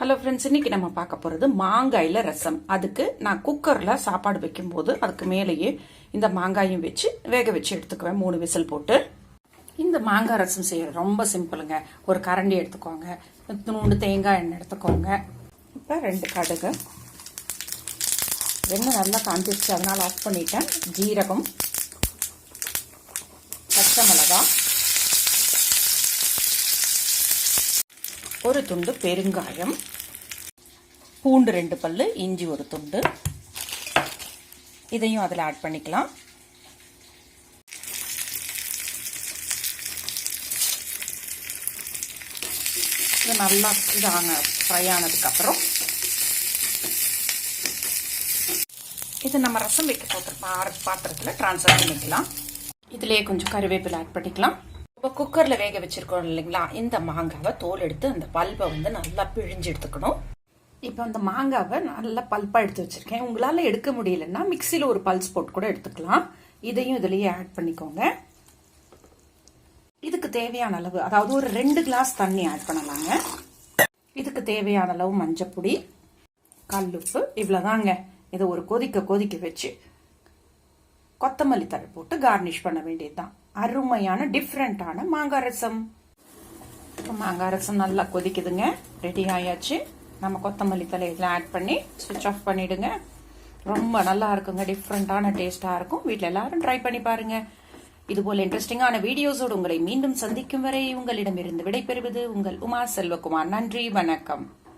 Hello friends இன்னைக்கு நம்ம பார்க்க போகிறது மாங்காயில் ரசம். அதுக்கு நான் குக்கரில் சாப்பாடு வைக்கும்போது அதுக்கு மேலேயே இந்த மாங்காயும் வச்சு வேக வச்சு எடுத்துக்குவேன். மூணு விசில் போட்டு. இந்த மாங்காய் ரசம் செய்ய ரொம்ப சிம்பிளுங்க. ஒரு கரண்டி எடுத்துக்கோங்க. நூண்டு தேங்காய் எண்ணெய் எடுத்துக்கோங்க. இப்போ ரெண்டு கடுகு. எண்ணெய் நல்லா காஞ்சிருச்சு அதனால் ஆஃப் பண்ணிட்டேன். ஜீரகம் பச்சை மிளகாய். ஒரு துண்டு பெருங்காயம். பூண்டு ரெண்டு பல்லு இஞ்சி ஒரு துண்டு. இதையும் அதில் ஆட் பண்ணிக்கலாம். இது நல்லா இதாங்க ஃப்ரை ஆனதுக்கப்புறம். இது நம்ம ரசம் வைக்க போகிற பாத்திரத்தில் ட்ரான்ஸ்ஃபர் பண்ணிக்கலாம். இதுலேயே கொஞ்சம் கருவேப்பிலை ஆட் பண்ணிக்கலாம். இப்போ குக்கரில் வேக வச்சிருக்கோம் இல்லைங்களா? இந்த மாங்காவை தோல் எடுத்து அந்த பல்பை வந்து நல்லா பிழிஞ்சு எடுத்துக்கணும். இப்போ அந்த மாங்காவை நல்லா பல்பாக எடுத்து வச்சிருக்கேன். உங்களால் எடுக்க முடியலன்னா மிக்சியில் ஒரு பல்ஸ் போட்டு கூட எடுத்துக்கலாம். இதையும் இதுலேயே ஆட் பண்ணிக்கோங்க. இதுக்கு தேவையான அளவு அதாவது ஒரு ரெண்டு கிளாஸ் தண்ணி ஆட் பண்ணலாங்க. இதுக்கு தேவையான அளவு மஞ்சப்பொடி கல்லுப்பு இவ்வளோதாங்க இதை ஒரு கொதிக்க கொதிக்க வச்சு கொத்தமல்லி தழை போட்டு கார்னிஷ் பண்ண வேண்டியதுதான். அருமையான டிஃப்ரெண்டான மாங்காய் ரசம். மாங்காய் ரசம் நல்லா கொதிக்குதுங்க. ரெடி ஆயாச்சு. நம்ம கொத்தமல்லி தழை ஆட் பண்ணி சுவிட்ச் ஆஃப் பண்ணிடுங்க. ரொம்ப நல்லா இருக்குங்க. டிஃப்ரெண்ட்டான டேஸ்ட்டாக இருக்கும். வீட்டில் எல்லாரும் ட்ரை பண்ணி பாருங்க. இதுபோல் இன்ட்ரெஸ்டிங்கான வீடியோஸோடு உங்களை மீண்டும் சந்திக்கும் வரை உங்களிடமிருந்து விடைபெறுவது உங்கள் உமா செல்வகுமார். நன்றி வணக்கம்.